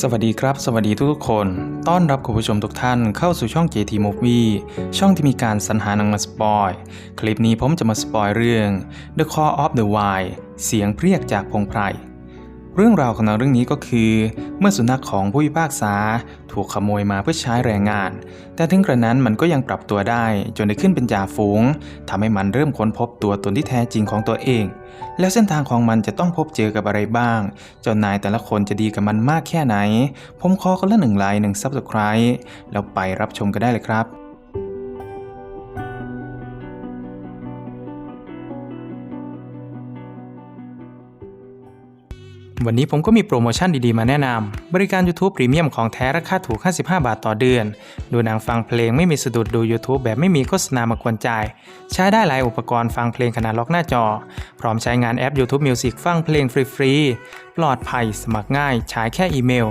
สวัสดีครับ สวัสดีทุกๆคน ต้อนรับคุณผู้ชมทุกท่านเข้าสู่ช่อง JT Movie ช่องที่มีการสรรหาหนังมาสปอย คลิปนี้ผมจะมาสปอยเรื่อง The Call of the Wild เสียงเพรียกจากพงไพร เรื่องราวของหนังเรื่องนี้ก็คือ เมื่อสุนัขของผู้พิพากษาถูกขโมยมาเพื่อใช้แรงงาน แต่ถึงกระนั้นมันก็ยังปรับตัวได้จนได้ขึ้นเป็นจ่าฝูงทำให้มันเริ่มค้นพบตัวตนที่แท้จริงของตัวเอง แล้วเส้นทางของมันจะต้องพบเจอกับอะไรบ้าง เจ้านายแต่ละคนจะดีกับมันมากแค่ไหน ผมขอคนละหนึ่งไลค์หนึ่งซับสไคร b e แล้วไปรับชมกันได้เลยครับ วันนี้ผมก็มีโปรโมชั่นดีๆ มาแนะนำ บริการ YouTube Premium ของแท้ราคาถูก 55 บาทต่อเดือน ดูหนังฟังเพลงไม่มีสะดุดดู YouTube แบบไม่มีโฆษณามากวนจ่ายใช้ได้หลายอุปกรณ์ฟังเพลงขนาดล็อกหน้าจอ พร้อมใช้งานแอป YouTube Music ฟังเพลงฟรีๆ ปลอดภัย สมัครง่าย ใช้แค่อีเมล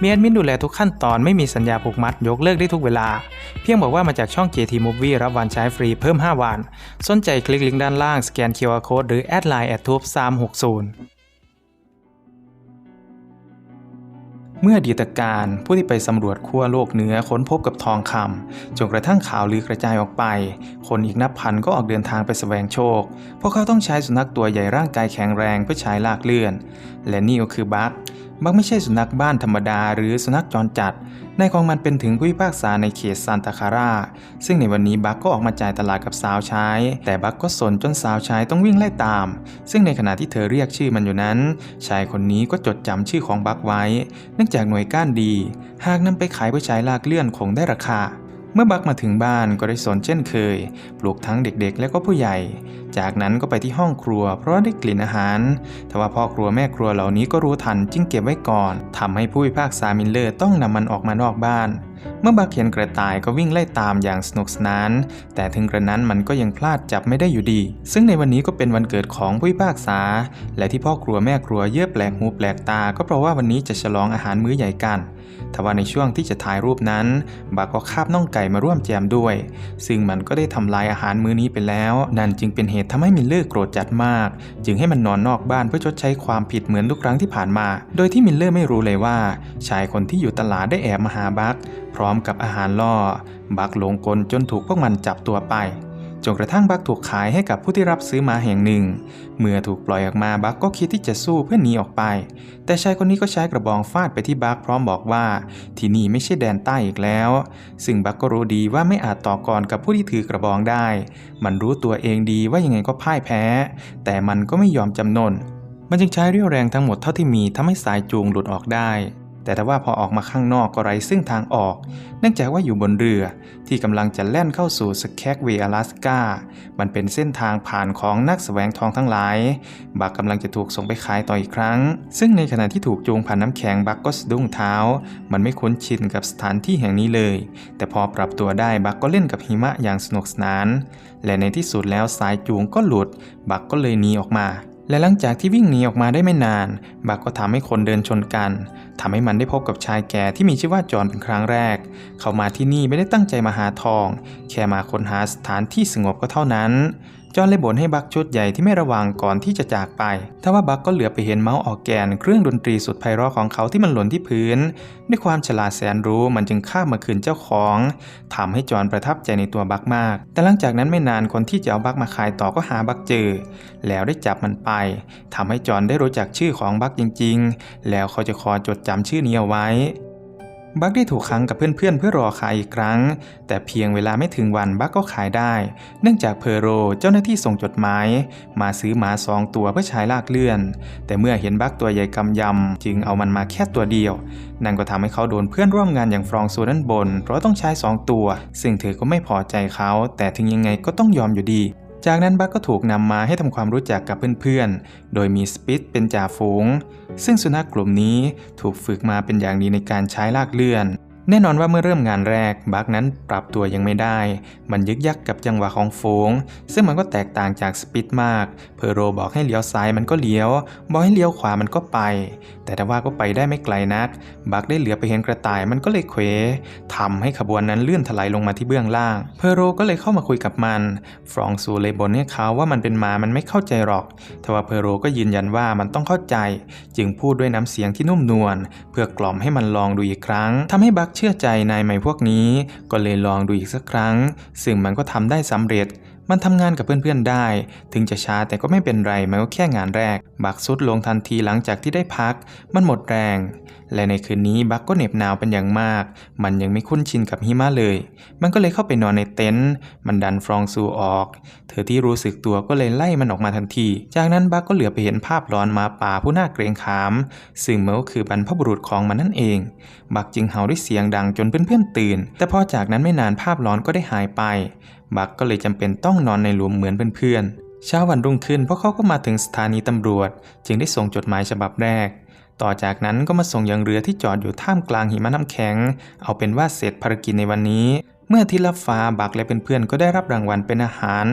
มีแอดมินดูแลทุกขั้นตอนไม่มีสัญญาผูกมัด ยกเลิกได้ทุกเวลา เพียงบอกว่ามาจากช่อง JT Movie รับวันใช้ฟรีเพิ่ม 5 วัน สนใจคลิกลิงก์ด้านล่างสแกน QR Code หรือแอดไลน์แอดทูบ360 เมื่อดีตการผู้ที่ไปสำรวจขั้วโลกเหนือค้นพบกับทองคำจนกระทั่งข่าวลือกระจายออกไป คนอีกนับพันก็ออกเดินทางไปแสวงโชค พวกเขาต้องใช้สุนัขตัวใหญ่ร่างกายแข็งแรงเพื่อใช้ลากเลื่อน และนี่ก็คือบัค บักไม่ใช่สุนัขบ้านธรรมดาหรือสุนัขจรจัด ในของมันเป็นถึงผู้พิพากษาในเขตซานตาคาร่า ซึ่งในวันนี้บักก็ออกมาจ่ายตลาดกับสาวใช้ แต่บักก็สนจนสาวใช้ต้องวิ่งไล่ตาม ซึ่งในขณะที่เธอเรียกชื่อมันอยู่นั้น ชายคนนี้ก็จดจำชื่อของบักไว้ เนื่องจากหน่วยก้านดี หากนำไปขายผู้ชายลากเลื่อนคงได้ราคา เมื่อบักมาถึงบ้านก็ได้สนเช่นเคย ปลูกทั้งเด็กๆ และก็ผู้ใหญ่ จากนั้นก็ไปที่ห้องครัว เพราะได้กลิ่นอาหารทว่าพ่อครัวแม่ครัวเหล่านี้ก็รู้ทันจึงเก็บไว้ก่อนทำให้ผู้พิพากษามิลเลอร์ต้องนำมันออกมานอกบ้าน เมื่อบักเห็นกระต่ายก็วิ่งไล่ตามอย่างสนุกสนาน แต่ถึงกระนั้นมันก็ยังพลาดจับไม่ได้อยู่ดี ซึ่งในวันนี้ก็เป็นวันเกิดของผู้พิพากษา และที่พ่อครัวแม่ครัวเยื่อแปลกหูแปลกตา ก็เพราะว่าวันนี้จะฉลองอาหารมื้อใหญ่กันทว่าในช่วงที่จะถ่ายรูปนั้นบักก็คาบน่องไก่มาร่วมแจมด้วย ซึ่งมันก็ได้ทำลายอาหารมื้อนี้ไปแล้ว นั่นจึงเป็นเหตุทำให้มิลเลอร์โกรธจัดมาก จึงให้มันนอนนอกบ้านเพื่อชดใช้ความผิดเหมือนทุกครั้งที่ผ่านมา โดยที่มิลเลอร์ไม่รู้เลยว่า ชายคนที่อยู่ตลาดได้แอบมาหาบักพร้อมกับอาหารล่อ บักหลงกลจนถูกพวกมันจับตัวไปจนกระทั่งบักถูกขายให้กับผู้ที่รับซื้อมาแห่งหนึ่ง เมื่อถูกปล่อยออกมาบักก็คิดที่จะสู้เพื่อหนีออกไป แต่ชายคนนี้ก็ใช้กระบองฟาดไปที่บักพร้อมบอกว่า ที่นี่ไม่ใช่แดนใต้อีกแล้ว ซึ่งบักก็รู้ดีว่าไม่อาจต่อกรกับผู้ที่ถือกระบองได้ มันรู้ตัวเองดีว่ายังไงก็พ่ายแพ้ แต่มันก็ไม่ยอมจำนน มันจึงใช้เรี่ยวแรงทั้งหมดเท่าที่มีทำให้สายจูงหลุดออกได้ แต่ถ้าว่าพอออกมาข้างนอกก็ไร้ซึ่งทางออก เนื่องจากว่าอยู่บนเรือที่กำลังจะแล่นเข้าสู่สแคกเวย์อลาสกา มันเป็นเส้นทางผ่านของนักสแสวงทองทั้งหลาย บักกำลังจะถูกส่งไปขายต่ออีกครั้ง ซึ่งในขณะที่ถูกจูงผ่านน้ำแข็งบักก็สะดุ้งเท้า มันไม่คุ้นชินกับสถานที่แห่งนี้เลย แต่พอปรับตัวได้บักก็เล่นกับหิมะอย่างสนุกสนาน และในที่สุดแล้วสายจูงก็หลุด บักก็เลยหนีออกมา และหลังจากที่วิ่งหนีออกมาได้ไม่นาน บักก็ทำให้คนเดินชนกันทำให้มันได้พบกับชายแก่ที่มีชื่อว่าจอนเป็นครั้งแรก เขามาที่นี่ไม่ได้ตั้งใจมาหาทอง แค่มาค้นหาสถานที่สงบก็เท่านั้น จอห์นเลยบ่นให้บักชุดใหญ่ที่ไม่ระวังก่อนที่จะจากไป ทว่าบักก็เหลือไปเห็นเมาส์ออกแกน เครื่องดนตรีสุดไพเราะของเขาที่มันหล่นที่พื้น ด้วยความฉลาดแสนรู้มันจึงข้ามมาคืนเจ้าของทำให้จอห์นประทับใจในตัวบักมาก แต่หลังจากนั้นไม่นานคนที่จะเอาบักมาขายต่อก็หาบักเจอ แล้วได้จับมันไปทำให้จอห์นได้รู้จักชื่อของบักจริง ๆ แล้วเขาจะขอจดจำชื่อนี้เอาไว้ บักได้ถูกขังกับเพื่อนๆเพื่อรอขายอีกครั้ง แต่เพียงเวลาไม่ถึงวันบักก็ขายได้ เนื่องจากเพอโรเจ้าหน้าที่ส่งจดหมาย มาซื้อหมาสองตัวเพื่อใช้ลากเลื่อน แต่เมื่อเห็นบักตัวใหญ่กำยำ จึงเอามันมาแค่ตัวเดียว นั่นก็ทำให้เขาโดนเพื่อนร่วมงานอย่างฟรองซูด้านบน เพราะต้องใช้สองตัว ซึ่งเธอก็ไม่พอใจเขา แต่ถึงยังไงก็ต้องยอมอยู่ดี จากนั้นบัคก็ถูกนำมาให้ทำความรู้จักกับเพื่อนๆ โดยมีสปิตเป็นจ่าฝูง ซึ่งสุนัขกลุ่มนี้ถูกฝึกมาเป็นอย่างดีในการใช้ลากเลื่อน แน่นอนว่าเมื่อเริ่มงานแรกบักนั้นปรับตัวยังไม่ได้ มันยึกยักกับจังหวะของฝูงซึ่งมันก็แตกต่างจากสปิดมาก เพอโรบอกให้เลี้ยวซ้ายมันก็เลี้ยว บอกให้เลี้ยวขวามันก็ไป แต่ถ้าว่าก็ไปได้ไม่ไกลนัก บักได้เหลือไปเห็นกระต่ายมันก็เลยเควทำให้ขบวนนั้นเลื่อนถลายลงมาที่เบื้องล่าง เพอโรก็เลยเข้ามาคุยกับมัน ฟรองซูเลยบ่นให้เขาว่ามันเป็นหมามันไม่เข้าใจหรอกแต่ว่าเพอโรก็ยืนยันว่ามันต้องเข้าใจ จึงพูดด้วยน้ำเสียงที่นุ่มนวลเพื่อกล่อมให้มันลองดูอีกครั้งทำให้บักเชื่อใจนายใหม่พวกนี้ ก็เลยลองดูอีกสักครั้ง ซึ่งมันก็ทำได้สำเร็จ มันทำงานกับเพื่อนๆได้ ถึงจะช้าแต่ก็ไม่เป็นไรมันก็แค่งานแรก บักสุดลงทันทีหลังจากที่ได้พัก มันหมดแรง และในคืนนี้บักก็เหน็บหนาวเป็นอย่างมาก มันยังไม่คุ้นชินกับหิมะเลย มันก็เลยเข้าไปนอนในเต็นท์มันดันฟรองซูออก เธอที่รู้สึกตัวก็เลยไล่มันออกมาทันที จากนั้นบักก็เหลือไปเห็นภาพหลอนมาป่าผู้น่าเกรงขาม ซึ่งมันก็คือบรรพบุรุษของมันนั่นเอง บักจึงเห่าด้วยเสียงดังจนเพื่อนๆตื่น แต่พอจากนั้นไม่นานภาพหลอนก็ได้หายไป บักก็เลยจำเป็นต้องนอนในหลุมเหมือนเพื่อนๆเช้าวันรุ่งขึ้นพวกเขาก็มาถึงสถานีตำรวจ จึงได้ส่งจดหมายฉบับแรก ต่อจากนั้นก็มาส่งยังเรือที่จอดอยู่ท่ามกลางหิมะน้ำแข็ง เอาเป็นว่าเสร็จภารกิจในวันนี้ เมื่อที่รับฟ้าบักและเพื่อนๆก็ได้รับรางวัลเป็นอาหาร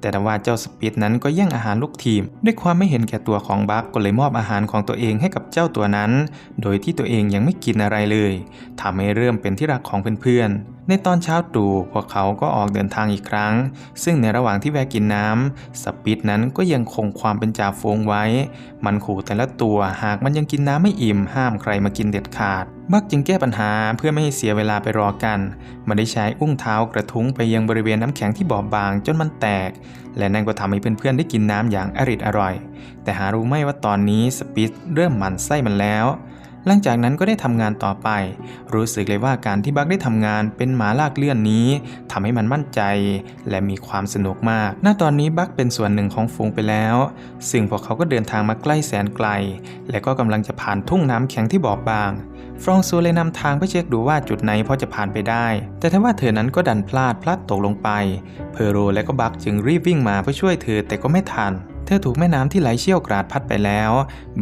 แต่ว่าเจ้าสปีดนั้นก็แย่งอาหารลูกทีม ด้วยความไม่เห็นแก่ตัวของบักก็เลยมอบอาหารของตัวเองให้กับเจ้าตัวนั้น โดยที่ตัวเองยังไม่กินอะไรเลยทำให้เริ่มเป็นที่รักของเพื่อนๆ ในตอนเช้าตรู่พวกเขาก็ออกเดินทางอีกครั้ง ซึ่งในระหว่างที่แวะกินน้ำสปีดนั้นก็ยังคงความเป็นจ่าฝูงไว้ มันขู่แต่ละตัวหากมันยังกินน้ำไม่อิ่มห้ามใครมากินเด็ดขาด บักจึงแก้ปัญหาเพื่อไม่ให้เสียเวลาไปรอกัน มันได้ใช้อุ้งเท้ากระทุ้งไปยังบริเวณน้ำแข็งที่บอบบางจนมันแตก และนั่นก็ทำให้เพื่อนๆได้กินน้ำอย่างอริดอร่อย แต่หารู้ไหมว่าตอนนี้สปีดเริ่มหมั่นไส้มันแล้ว หลังจากนั้นก็ได้ทำงานต่อไป รู้สึกเลยว่าการที่บักได้ทำงานเป็นหมาลากเลื่อนนี้ทำให้มันมั่นใจ และมีความสนุกมาก ณ ตอนนี้บักเป็นส่วนหนึ่งของฝูงไปแล้ว ซึ่งพวกเขาก็เดินทางมาใกล้แสนไกล และก็กำลังจะผ่านทุ่งน้ำแข็งที่บอบบาง ฟรองซูเลยนำทางเพื่อเช็คดูว่าจุดไหนพอจะผ่านไปได้ แต่ถ้าว่าเธอนั้นก็ดันพลาดพลัดตกลงไป เพอโรและก็บักจึงรีบวิ่งมาเพื่อช่วยเธอแต่ก็ไม่ทัน เธอถูกแม่น้ำที่ไหลเชี่ยวกราดพัดไปแล้ว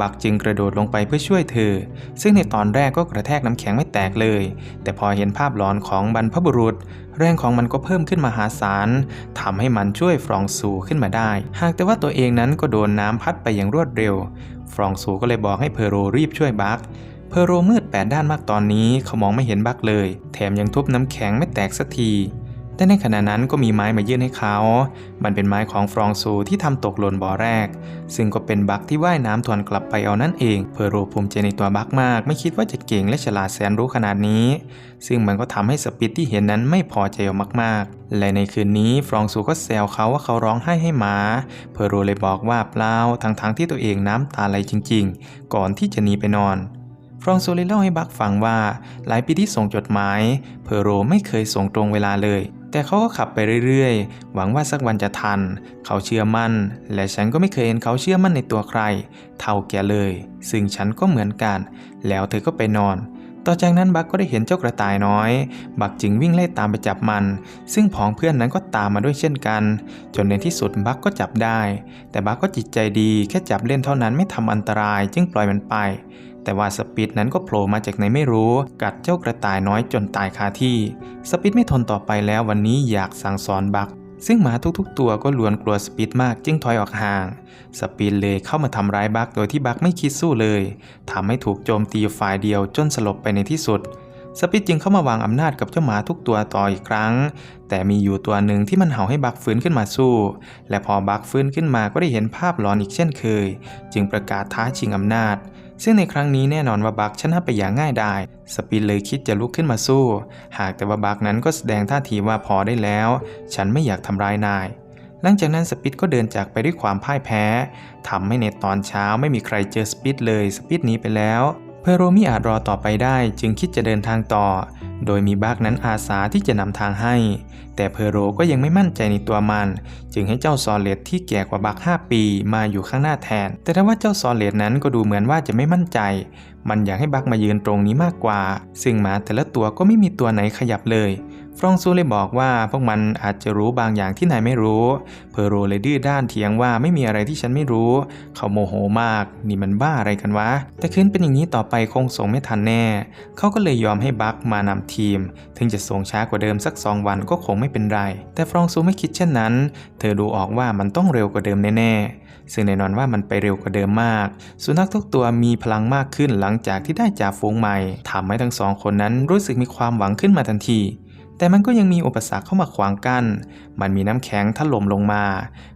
บักจึงกระโดดลงไปเพื่อช่วยเธอ ซึ่งในตอนแรกก็กระแทกน้ำแข็งไม่แตกเลย แต่พอเห็นภาพหลอนของบรรพบุรุษ แรงของมันก็เพิ่มขึ้นมหาศาลทำให้มันช่วยฟรองซูขึ้นมาได้ หากแต่ว่าตัวเองนั้นก็โดนน้ำพัดไปอย่างรวดเร็ว ฟรองซูก็เลยบอกให้เพโรรีบช่วยบักเพโรมืดแปดด้านมากตอนนี้เขามองไม่เห็นบักเลย แถมยังทุบน้ำแข็งไม่แตกสักที แต่ในขณะนั้นก็มีไม้มายื่นให้เขา มันเป็นไม้ของฟรองซูที่ทำตกหล่นบ่อแรก ซึ่งก็เป็นบักที่ว่ายน้ำทวนกลับไปเอานั่นเอง เพอโรภูมิใจในตัวบักมาก ไม่คิดว่าจะเก่งและฉลาดแสนรู้ขนาดนี้ ซึ่งมันก็ทำให้สปิดที่เห็นนั้นไม่พอใจเอามากๆ และในคืนนี้ฟรองซูก็แซวเขาว่าเขาร้องไห้ให้หมา เพอโรเลยบอกว่าเปล่าทั้งๆที่ตัวเองน้ำตาไหลจริง ๆ ก่อนที่จะหนีไปนอนฟรองโซเลยเล่าให้บักฟังว่า หลายปีที่ส่งจดหมาย เพอโรไม่เคยส่งตรงเวลาเลย แต่เขาก็ขับไปเรื่อยๆ หวังว่าสักวันจะทัน เขาเชื่อมั่น และฉันก็ไม่เคยเห็นเขาเชื่อมั่นในตัวใคร เท่าแกเลย ซึ่งฉันก็เหมือนกัน แล้วเธอก็ไปนอน ต่อจากนั้นบักก็ได้เห็นเจ้ากระต่ายน้อย บักจึงวิ่งไล่ตามไปจับมัน ซึ่งผองเพื่อนนั้นก็ตามมาด้วยเช่นกัน จนในที่สุดบักก็จับได้ แต่บักก็จิตใจดีแค่จับเล่นเท่านั้นไม่ทำอันตราย จึงปล่อยมันไป แต่ว่าสปิดนั้นก็โผล่มาจากไหนไม่รู้ กัดเจ้ากระต่ายน้อยจนตายคาที่ สปิดไม่ทนต่อไปแล้ววันนี้อยากสั่งสอนบัก ซึ่งหมาทุกๆ ตัวก็ล้วนกลัวสปิดมากจึงถอยออกห่าง สปิดเลยเข้ามาทำร้ายบักโดยที่บักไม่คิดสู้เลยทำให้ถูกโจมตีฝ่ายเดียวจนสลบไปในที่สุดสปิดจึงเข้ามาวางอำนาจกับเจ้าหมาทุกตัวต่ออีกครั้ง แต่มีอยู่ตัวหนึ่งที่มันเห่าให้บักฟื้นขึ้นมาสู้ และพอบักฟื้นขึ้นมาก็ได้เห็นภาพหลอนอีกเช่นเคย จึงประกาศท้าชิงอำนาจ ซึ่งในครั้งนี้แน่นอนว่าบักชนะไปอย่างง่ายดายสปินเลยคิดจะลุกขึ้นมาสู้ หากแต่ว่าบักนั้นก็แสดงท่าทีว่าพอได้แล้ว ฉันไม่อยากทำร้ายนาย หลังจากนั้นสปิดก็เดินจากไปด้วยความพ่ายแพ้ทำให้ในตอนเช้าไม่มีใครเจอสปิดเลยสปิดหนีไปแล้ว เพอโรมิอาจรอต่อไปได้จึงคิดจะเดินทางต่อ โดยมีบักนั้นอาสาที่จะนำทางให้ แต่เพอโรก็ยังไม่มั่นใจในตัวมัน จึงให้เจ้าซอเลตที่แก่กว่าบัก5ปีมาอยู่ข้างหน้าแทน แต่ถ้าว่าเจ้าซอเลตนั้นก็ดูเหมือนว่าจะไม่มั่นใจ มันอยากให้บักมายืนตรงนี้มากกว่า ซึ่งหมาแต่ละตัวก็ไม่มีตัวไหนขยับเลย ฟรองซูเลยบอกว่าพวกมันอาจจะรู้บางอย่างที่นายไม่รู้ เพอโรเลยดื้อด้านเถียงว่าไม่มีอะไรที่ฉันไม่รู้ เขาโมโหมาก นี่มันบ้าอะไรกันวะ แต่คืนเป็นอย่างนี้ต่อไปคงส่งไม่ทันแน่ เขาก็เลยยอมให้บัคมานำทีม ถึงจะส่งช้ากว่าเดิมสักสองวันก็คงไม่เป็นไร แต่ฟรองซูไม่คิดเช่นนั้น เธอดูออกว่ามันต้องเร็วกว่าเดิมแน่ๆ ซึ่งแน่นอนว่ามันไปเร็วกว่าเดิมมาก สุนัขทุกตัวมีพลังมากขึ้นหลังจากที่ได้จ่าฝูงใหม่ทำให้ทั้งสองคนนั้นรู้สึกมีความหวังขึ้นมาทันที แต่มันก็ยังมีอุปสรรคเข้ามาขวางกัน้น มันมีน้ำแข็งถล่มลงมา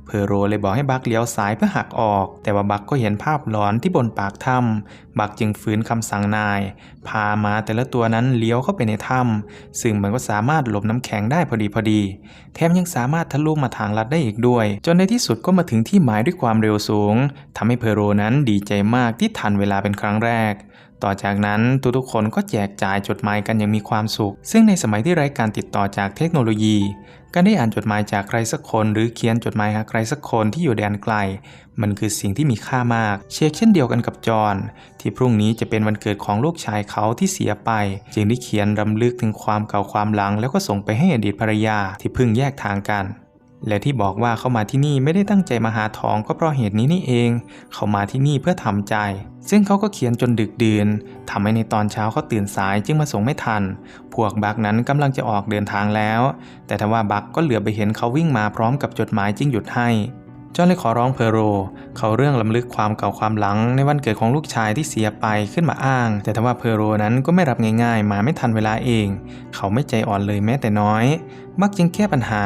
เพอโรเลยบอกให้บักเลี้ยวซ้ายเพื่อหักออก แต่ว่าบักก็เห็นภาพหลอนที่บนปากถ้ำบักจึงฝืนคำสั่งนาย พามาแต่ละตัวนั้นเลี้ยวเข้าไปในถ้ำซึ่งมันก็สามารถหลบน้ำแข็งได้พอดีพอดี แถมยังสามารถทะลุมาทางลัดได้อีกด้วย จนในที่สุดก็มาถึงที่หมายด้วยความเร็วสูงทำให้เพอโรนั้นดีใจมากที่ทันเวลาเป็นครั้งแรก ต่อจากนั้นทุกๆคนก็แจกจ่ายจดหมายกันอย่างมีความสุข ซึ่งในสมัยที่ไร้การติดต่อจากเทคโนโลยี การได้อ่านจดหมายจากใครสักคน หรือเขียนจดหมายหาใครสักคนที่อยู่แดนไกล มันคือสิ่งที่มีค่ามาก เชคเช่นเดียวกันกับจอห์นที่พรุ่งนี้จะเป็นวันเกิดของลูกชายเขาที่เสียไป จึงได้เขียนรำลึกถึงความเก่าความหลัง แล้วก็ส่งไปให้อดีตภรรยาที่เพิ่งแยกทางกัน และที่บอกว่าเขามาที่นี่ไม่ได้ตั้งใจมาหาทองก็เพราะเหตุนี้นี่เอง เขามาที่นี่เพื่อทำใจ ซึ่งเขาก็เขียนจนดึกดื่นทำให้ในตอนเช้าเขาตื่นสายจึงมาส่งไม่ทัน พวกบักนั้นกำลังจะออกเดินทางแล้ว แต่ทว่าบักก็เหลือไปเห็นเขาวิ่งมาพร้อมกับจดหมายจึงหยุดให้ จอนเลยขอร้องเพอโร เขาเรื่องลำลึกความเก่าความหลังในวันเกิดของลูกชายที่เสียไปขึ้นมาอ้าง แต่ทว่าเพอโรนั้นก็ไม่รับง่ายๆ มาไม่ทันเวลาเอง เขาไม่ใจอ่อนเลยแม้แต่น้อยบักจึงแก้ปัญหา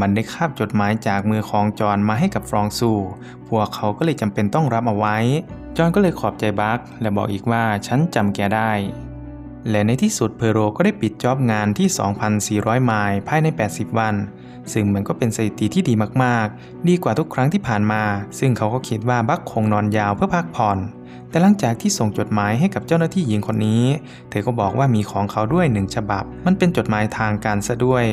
มันได้คาบจดหมายจากมือของจอนมาให้กับฟรองซูพวกเขาก็เลยจำเป็นต้องรับเอาไว้ จอนก็เลยขอบใจบักและบอกอีกว่าฉันจำแกได้และในที่สุดเพโรก็ได้ปิดจ็อบงานที่ 2,400 ไมล์ภายใน 80 วัน ซึ่งมันก็เป็นสถิติที่ดีมากๆ ดีกว่าทุกครั้งที่ผ่านมา ซึ่งเขาก็คิดว่าบักคงนอนยาวเพื่อพักผ่อน แต่หลังจากที่ส่งจดหมายให้กับเจ้าหน้าที่หญิงคนนี้ เธอก็บอกว่ามีของเขาด้วยหนึ่งฉบับ มันเป็นจดหมายทางการซะด้วย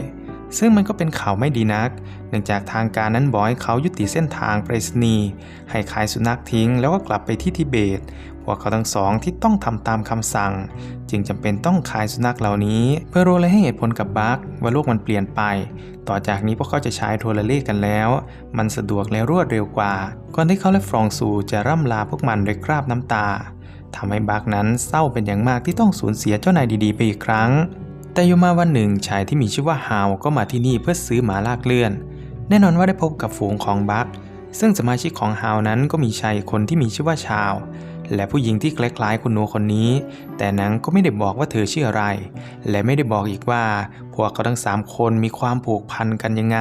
ซึ่งมันก็เป็นข่าวไม่ดีนัก เนื่องจากทางการนั้นบอกให้เขายุติเส้นทางไปรษณีย์ให้ขายสุนัขทิ้งแล้วก็กลับไปที่ทิเบต พวกเขาทั้งสองที่ต้องทำตามคำสั่ง จึงจำเป็นต้องขายสุนัขเหล่านี้ เพื่อโรเลยให้เหตุผลกับบัคว่าโลกมันเปลี่ยนไป ต่อจากนี้พวกเขาจะใช้โทรเลขกันแล้ว มันสะดวกและรวดเร็วกว่า ก่อนที่เขาและฟรองซูจะร่ำลาพวกมันด้วยคราบน้ำตาทำให้บัคนั้นเศร้าเป็นอย่างมากที่ต้องสูญเสียเจ้านายดีๆ ไปอีกครั้ง แต่อยู่มาวันหนึ่งชายที่มีชื่อว่าฮาวก็มาที่นี่เพื่อซื้อหมาลากเลื่อน แน่นอนว่าได้พบกับฝูงของบัคซึ่งสมาชิกของฮาวนั้นก็มีชายคนที่มีชื่อว่าชาว และผู้หญิงที่คล้ายๆ คุณหนูคนนี้ แต่นางก็ไม่ได้บอกว่าเธอชื่ออะไร และไม่ได้บอกอีกว่า พวกเขาทั้งสามคนมีความผูกพันกันยังไง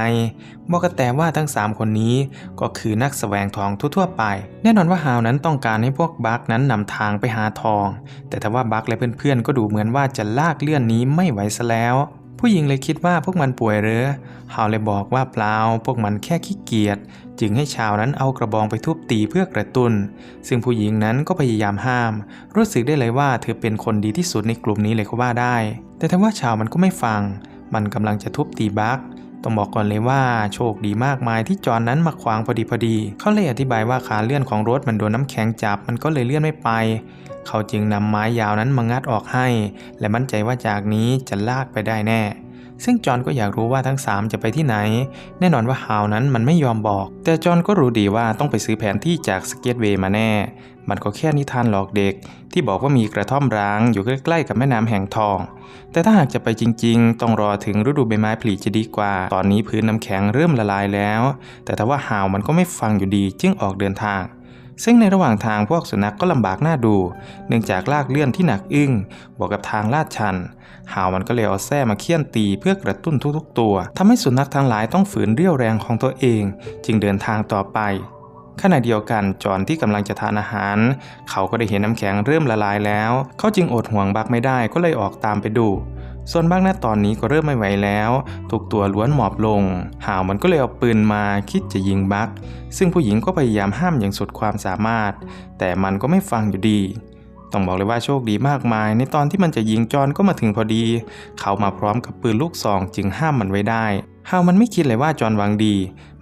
บอกกันแต่ว่าทั้งสามคนนี้ก็คือนักแสวงทองทั่วๆไป แน่นอนว่าฮาวนั้นต้องการให้พวกบัคนั้นนำทางไปหาทอง แต่ถ้าว่าบัคและเพื่อนๆก็ดูเหมือนว่าจะลากเลื่อนนี้ไม่ไหวซะแล้ว ผู้หญิงเลยคิดว่าพวกมันป่วยหรือฮาวเลยบอกว่าเปล่าพวกมันแค่ขี้เกียจจึงให้ชาวนั้นเอากระบองไปทุบตีเพื่อกระตุน้น ซึ่งผู้หญิงนั้นก็พยายามห้าม รู้สึกได้เลยว่าเธอเป็นคนดีที่สุดในกลุ่มนี้เลยก็ว่าได้ แต่ถ้าว่าชาวมันก็ไม่ฟัง มันกำลังจะทุบตีบัคต้องบอกก่อนเลยว่าโชคดีมากมายที่จอนนั้นมาขวางพอดีพอดี เขาเลยอธิบายว่าขาเลื่อนของรถมันโดนน้ำแข็งจับมันก็เลยเลื่อนไม่ไป เขาจึงนำไม้ยาวนั้นมางัดออกให้ และมั่นใจว่าจากนี้จะลากไปได้แน่ ซึ่งจอห์นก็อยากรู้ว่าทั้ง 3 จะไปที่ไหน แน่นอนว่าฮาวนั้นมันไม่ยอมบอก แต่จอห์นก็รู้ดีว่าต้องไปซื้อแผนที่จากสเก็ตเวย์มาแน่ มันก็แค่นิทานหลอกเด็ก ที่บอกว่ามีกระท่อมร้างอยู่ใกล้ๆกับแม่น้ำแห่งทอง แต่ถ้าหากจะไปจริงๆ ต้องรอถึงฤดูใบไม้ผลิจะดีกว่า ตอนนี้พื้นน้ำแข็งเริ่มละลายแล้ว แต่ถ้าว่าฮาวมันก็ไม่ฟังอยู่ดีจึงออกเดินทาง ซึ่งในระหว่างทางพวกสุนัขกก็ลำบากหน้าดู เนื่องจากลากเลื่อนที่หนักอึ้งบวกกับทางลาดชัน หาวมันก็เลยเอาแส้มาเคี่ยนตีเพื่อกระตุ้นทุกๆ ตัวทำให้สุนัขทั้งหลายต้องฝืนเรี่ยวแรงของตัวเอง จึงเดินทางต่อไปขณะเดียวกันจอนที่กำลังจะทานอาหาร เขาก็ได้เห็นน้ำแข็งเริ่มละลายแล้ว เขาจึงอดห่วงบักไม่ได้ก็เลยออกตามไปดู ส่วนบักณตอนนี้ก็เริ่มไม่ไหวแล้ว ทุกตัวล้วนหมอบลง หาวมันก็เลยเอาปืนมาคิดจะยิงบัก ซึ่งผู้หญิงก็พยายามห้ามอย่างสุดความสามารถ แต่มันก็ไม่ฟังอยู่ดี ต้องบอกเลยว่าโชคดีมากมาย ในตอนที่มันจะยิงจอนก็มาถึงพอดี เขามาพร้อมกับปืนลูกซองจึงห้ามมันไว้ได้ฮาวมันไม่คิดเลยว่าจอห์นวังดี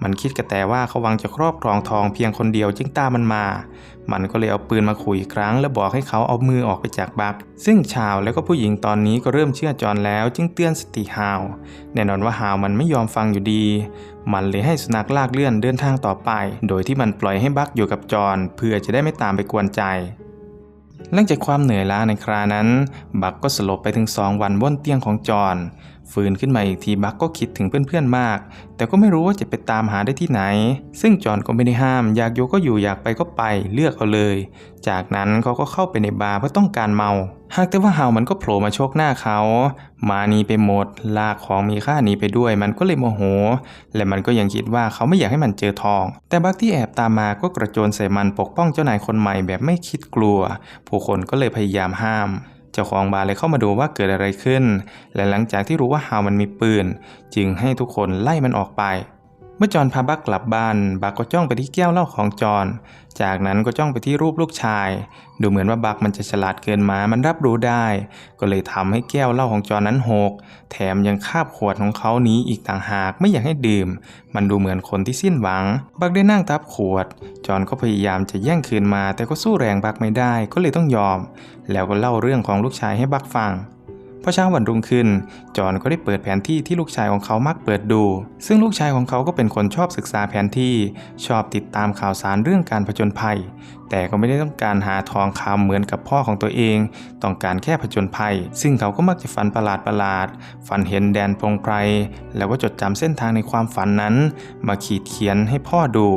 มันคิดกระแต่ว่าเขาวังจะครอบครองทองเพียงคนเดียวจึงตามมันมา มันก็เลยเอาปืนมาขู่อีกครั้ง แล้วบอกให้เขาเอามือออกไปจากบัก ซึ่งชาวแล้วก็ผู้หญิงตอนนี้ก็เริ่มเชื่อจอห์นแล้ว จึงเตือนสติฮาว แน่นอนว่าฮาวมันไม่ยอมฟังอยู่ดี มันเลยให้สุนัขลากเลื่อนเดินทางต่อไป โดยที่มันปล่อยให้บักอยู่กับจอห์นเพื่อจะได้ไม่ตามไปกวนใจหลังจากความเหนื่อยล้าในครานั้น บักก็สลบไปถึงสองวันบนเตียงของจอห์น ฟื้นขึ้นมาอีกทีบักก็คิดถึงเพื่อนๆมาก แต่ก็ไม่รู้ว่าจะไปตามหาได้ที่ไหน ซึ่งจอห์นก็ไม่ได้ห้าม อยากอยู่ก็อยู่อยากไปก็ไปเลือกเอาเลย จากนั้นเขาก็เข้าไปในบาร์เพื่อต้องการเมา หากแต่ว่าฮาวมันก็โผล่มาโชกหน้าเขามานีไปหมด ลากของมีค่านีไปด้วย มันก็เลยโมโห และมันก็ยังคิดว่าเขาไม่อยากให้มันเจอทอง แต่บักที่แอบตามมาก็กระโจนใส่มันปกป้องเจ้านายคนใหม่แบบไม่คิดกลัว ผู้คนก็เลยพยายามห้าม จ้าของบาร์เลยเข้ามาดูว่าเกิดอะไรขึ้น และหลังจากที่รู้ว่าฮาวมันมีปืน จึงให้ทุกคนไล่มันออกไป เมื่อจอนพาบักกลับบ้าน บักก็จ้องไปที่แก้วเหล้าของจอน จากนั้นก็จ้องไปที่รูปลูกชาย ดูเหมือนว่าบักมันจะฉลาดเกินมา มันรับรู้ได้ ก็เลยทำให้แก้วเหล้าของจอนนั้นหก แถมยังคาบขวดของเขาหนี้อีกต่างหาก ไม่อยากให้ดื่ม มันดูเหมือนคนที่สิ้นหวัง บักได้นั่งทับขวด จอนก็พยายามจะแย่งคืนมา แต่ก็สู้แรงบักไม่ได้ ก็เลยต้องยอม แล้วก็เล่าเรื่องของลูกชายให้บักฟัง อเช้าวันรุ่งขึ้น จอห์นก็ได้เปิดแผนที่ที่ลูกชายของเขามักเปิดดู ซึ่งลูกชายของเขาก็เป็นคนชอบศึกษาแผนที่ ชอบติดตามข่าวสารเรื่องการผจญภัย แต่ก็ไม่ได้ต้องการหาทองคำเหมือนกับพ่อของตัวเอง ต้องการแค่ผจญภัย ซึ่งเขาก็มักจะฝันประหลาดประหลาด ฝันเห็นแดนพงไพร แล้วก็จดจำเส้นทางในความฝันนั้น มาขีดเขียนให้พ่อดู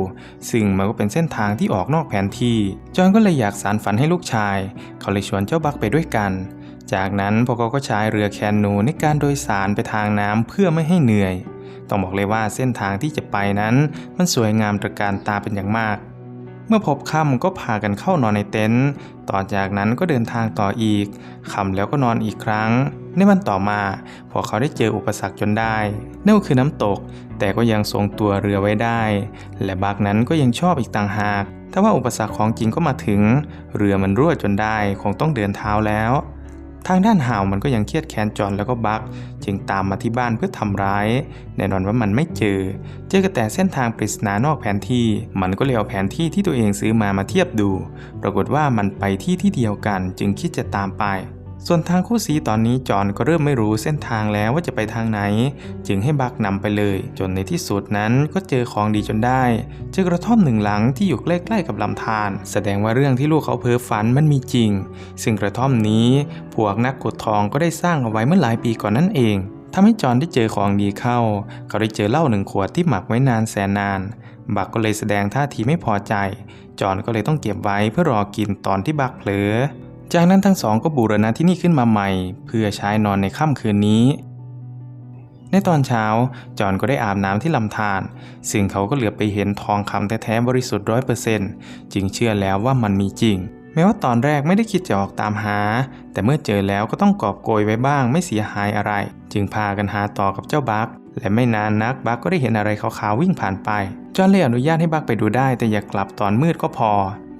ซึ่งมันก็เป็นเส้นทางที่ออกนอกแผนที่ จอห์นก็เลยอยากสารฝันให้ลูกชาย เขาเลยชวนเจ้าบักไปด้วยกัน จากนั้นพวกเขาก็ใช้เรือแคนูในการโดยสารไปทางน้ำเพื่อไม่ให้เหนื่อย ต้องบอกเลยว่าเส้นทางที่จะไปนั้น มันสวยงามตระการตาเป็นอย่างมาก เมื่อพบค่ำก็พากันเข้านอนในเต็นท์ ต่อจากนั้นก็เดินทางต่ออีกค่ำแล้วก็นอนอีกครั้ง ในวันต่อมาพอเขาได้เจออุปสรรคจนได้ นั่นก็คือน้ำตก แต่ก็ยังทรงตัวเรือไว้ได้ และบักนั้นก็ยังชอบอีกต่างหากแต่ว่าอุปสรรคของจริงก็มาถึง เรือมันรั่วจนได้คงต้องเดินเท้าแล้ว ทางด้านฮาวมันก็ยังเครียดแค้นจอนแล้วก็บักจึงตามมาที่บ้านเพื่อทำร้าย แน่นอนว่ามันไม่เจอ เจอแต่เส้นทางปริศนานอกแผนที่ มันก็เลยเอาแผนที่ที่ตัวเองซื้อมามาเทียบดู ปรากฏว่ามันไปที่ที่เดียวกัน จึงคิดจะตามไป ส่วนทางคู่สีตอนนี้จอนก็เริ่มไม่รู้เส้นทางแล้วว่าจะไปทางไหน จึงให้บักนำไปเลย จนในที่สุดนั้นก็เจอของดีจนได้ เจอกระท่อมหนึ่งหลังที่อยู่ใกล้ๆกับลำธารแสดงว่าเรื่องที่ลูกเขาเพ้อฝันมันมีจริง ซึ่งกระท่อมนี้พวกนักกดทองก็ได้สร้างเอาไว้เมื่อหลายปีก่อนนั่นเองทำให้จอนได้เจอของดีเข้า เขาได้เจอเหล้าหนึ่งขวดที่หมักไว้นานแสนนาน บักก็เลยแสดงท่าทีไม่พอใจ จอนก็เลยต้องเก็บไว้เพื่อรอกินตอนที่บักเผลอ จากนั้นทั้งสองก็บูรณะที่นี่ขึ้นมาใหม่ เพื่อใช้นอนในค่ำคืนนี้ ในตอนเช้า จอนก็ได้อาบน้ำที่ลำธารซึ่งเขาก็เหลือไปเห็นทองคำแท้ๆบริสุทธิ์ร้อยเปอร์เซนต์จึงเชื่อแล้วว่ามันมีจริง แม้ว่าตอนแรกไม่ได้คิดจะออกตามหา แต่เมื่อเจอแล้วก็ต้องกอบโกยไว้บ้างไม่เสียหายอะไร จึงพากันหาต่อกับเจ้าบักและไม่นานนักบักก็ได้เห็นอะไรขาวๆวิ่งผ่านไป จอนเลยอนุญาตให้บักไปดูได้แต่อย่ากลับตอนมืดก็พอ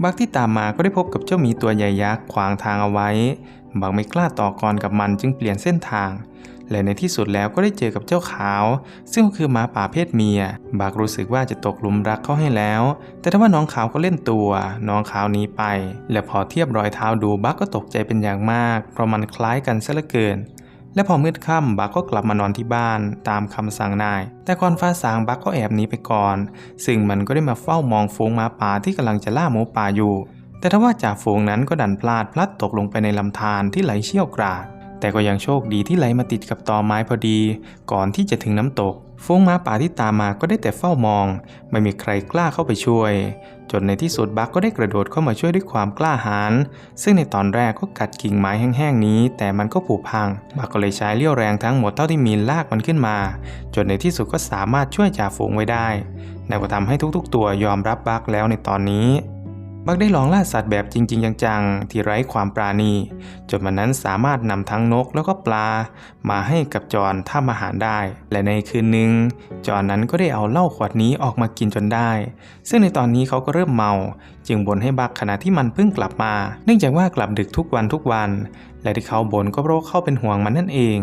บักที่ตามมาก็ได้พบกับเจ้าหมีตัวใหญ่ยักษ์ขวางทางเอาไว้ บักไม่กล้าต่อกรกับมันจึงเปลี่ยนเส้นทาง และในที่สุดแล้วก็ได้เจอกับเจ้าขาว ซึ่งก็คือหมาป่าเพศเมีย บักรู้สึกว่าจะตกหลุมรักเขาให้แล้ว แต่ถ้าว่าน้องขาวก็เล่นตัว น้องขาวหนีไป และพอเทียบรอยเท้าดูบักก็ตกใจเป็นอย่างมาก เพราะมันคล้ายกันซะเหลือเกิน และพอมืดค่ำบักก็กลับมานอนที่บ้านตามคำสั่งนาย แต่ก่อนฟ้าสางบักก็แอบหนีไปก่อน ซึ่งมันก็ได้มาเฝ้ามองฝูงหมาป่าที่กำลังจะล่าหมูป่าอยู่ แต่ทว่าจากฝูงนั้นก็ดันพลาดพลัดตกลงไปในลำธารที่ไหลเชี่ยวกราดแต่ก็ยังโชคดีที่ไหลมาติดกับตอไม้พอดี ก่อนที่จะถึงน้ำตก ฝูงหมาป่าที่ตามมาก็ได้แต่เฝ้ามอง ไม่มีใครกล้าเข้าไปช่วย จนในที่สุดบักก็ได้กระโดดเข้ามาช่วยด้วยความกล้าหาญซึ่งในตอนแรกก็กัดกิ่งไม้แห้งๆนี้ แต่มันก็ผุพัง บักก็เลยใช้เรี่ยวแรงทั้งหมดเท่าที่มีลากมันขึ้นมา จนในที่สุดก็สามารถช่วยจ่าฝูงไว้ได้และก็ทำให้ทุกๆ ตัวยอมรับบักแล้วในตอนนี้ บักได้ลองล่าสัตว์แบบจริง ๆ จังๆ ที่ไร้ความปราณีจนมันนั้นสามารถนำทั้งนกแล้วก็ปลา มาให้กับจอนท่าอาหารได้ และในคืนหนึ่งจอนนั้นก็ได้เอาเหล้าขวดนี้ออกมากินจนได้ ซึ่งในตอนนี้เขาก็เริ่มเมาจึงบ่นให้บักขณะที่มันเพิ่งกลับมา เนื่องจากว่ากลับดึกทุกวันทุกวัน และที่เขาบ่นก็เพราะเขาเป็นห่วงมันนั่นเอง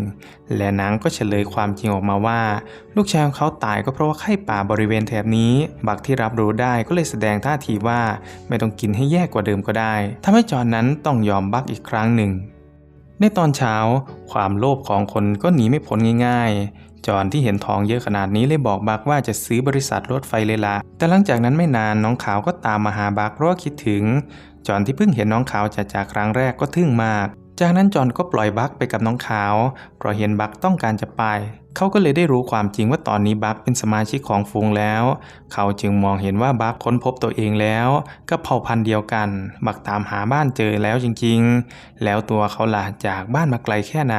และนางก็เฉลยความจริงออกมาว่า ลูกชายของเขาตายก็เพราะว่าไข้ป่าบริเวณแถบนี้ บักที่รับรู้ได้ก็เลยแสดงท่าทีว่าไม่ต้องกินให้แย่กว่าเดิมก็ได้ทำให้จอห์นนั้นต้องยอมบักอีกครั้งหนึ่งในตอนเช้า ความโลภของคนก็หนีไม่พ้นง่าย จอห์นที่เห็นทองเยอะขนาดนี้เลยบอกบักว่าจะซื้อบริษัทรถไฟเลยละแต่หลังจากนั้นไม่นานน้องขาวก็ตามมาหาบักเพราะคิดถึง จอห์นที่เพิ่งเห็นน้องขาวจากจากครั้งแรกก็ทึ่งมาก จากนั้นจอห์นก็ปล่อยบักไปกับน้องขาว เพราะเห็นบักต้องการจะไป เขาก็เลยได้รู้ความจริงว่าตอนนี้บักเป็นสมาชิกของฝูงแล้ว เขาจึงมองเห็นว่าบักค้นพบตัวเองแล้วกับเผ่าพันธุ์เดียวกัน บักตามหาบ้านเจอแล้วจริงๆ แล้วตัวเขาล่ะจากบ้านมาไกลแค่ไหน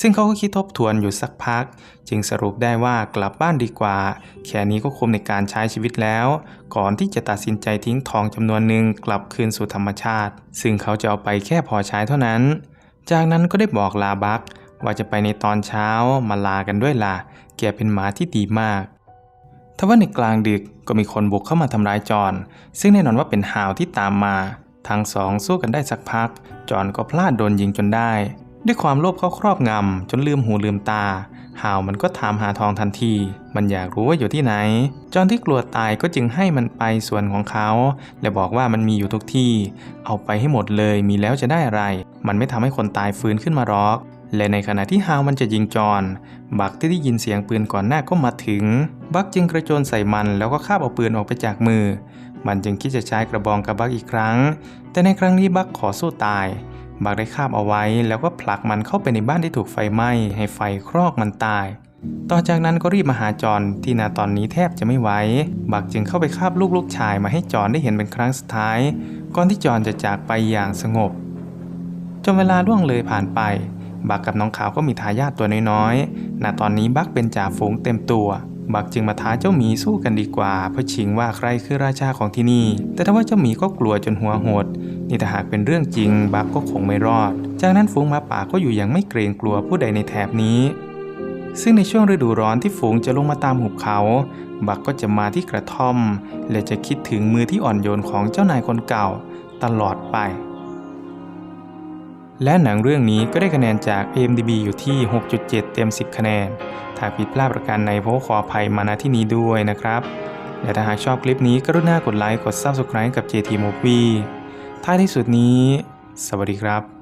ซึ่งเขาก็คิดทบทวนอยู่สักพัก จึงสรุปได้ว่ากลับบ้านดีกว่า แค่นี้ก็คุ้มในการใช้ชีวิตแล้ว ก่อนที่จะตัดสินใจทิ้งทองจำนวนหนึ่งกลับคืนสู่ธรรมชาติ ซึ่งเขาจะเอาไปแค่พอใช้เท่านั้น จากนั้นก็ได้บอกลาบักว่าจะไปในตอนเช้ามาลากันด้วยล่ะแกเป็นหมาที่ดีมากทว่าในกลางดึกก็มีคนบุกเข้ามาทำร้ายจอน ซึ่งแน่นอนว่าเป็นหาวที่ตามมา ทั้งสองสู้กันได้สักพัก จอนก็พลาดโดนยิงจนได้ ด้วยความโลภเขาครอบงำจนลืมหูลืมตาหาวมันก็ถามหาทองทันที มันอยากรู้ว่าอยู่ที่ไหน จอนที่กลัวตายก็จึงให้มันไปส่วนของเขา และบอกว่ามันมีอยู่ทุกที่ เอาไปให้หมดเลยมีแล้วจะได้อะไร มันไม่ทำให้คนตายฟื้นขึ้นมาหรอก และในขณะที่ฮาวมันจะยิงจอน บักที่ได้ยินเสียงปืนก่อนหน้าก็มาถึง บักจึงกระโจนใส่มันแล้วก็คาบเอาปืนออกไปจากมือ มันจึงคิดจะใช้กระบองกับบักอีกครั้ง แต่ในครั้งนี้บักขอสู้ตาย บักได้คาบเอาไว้ แล้วก็ผลักมันเข้าไปในบ้านที่ถูกไฟไหม้ให้ไฟครอกมันตาย ต่อจากนั้นก็รีบมาหาจอนที่นาตอนนี้แทบจะไม่ไหวบักจึงเข้าไปคาบลูกลูกชายมาให้จอนได้เห็นเป็นครั้งสุดท้าย ก่อนที่จอนจะจากไปอย่างสงบจนเวลาล่วงเลยผ่านไป บักกับน้องขาวก็มีทายาทตัวน้อยๆณตอนนี้บักเป็นจ่าฝูงเต็มตัว บักจึงมาท้าเจ้าหมีสู้กันดีกว่า เพื่อชิงว่าใครคือราชาของที่นี่ แต่ถ้าว่าเจ้าหมีก็กลัวจนหัวหด นี่ถ้าหากเป็นเรื่องจริง บักก็คงไม่รอด จากนั้นฝูงหมาป่าก็อยู่อย่างไม่เกรงกลัวผู้ใดในแถบนี้ ซึ่งในช่วงฤดูร้อนที่ฝูงจะลงมาตามหุบเขา บักก็จะมาที่กระท่อม และจะคิดถึงมือที่อ่อนโยนของเจ้านายคนเก่า ตลอดไป และหนังเรื่องนี้ก็ได้คะแนนจาก IMDb อยู่ที่ 6.7 เต็ม 10 คะแนน ถ้าผิดพลาดประการใดผมก็ขออภัยมาณที่นี้ด้วยนะครับ และถ้าหากชอบคลิปนี้กรุณากดไลค์ กด Subscribe กับ JT Movie ท้ายที่สุดนี้ สวัสดีครับ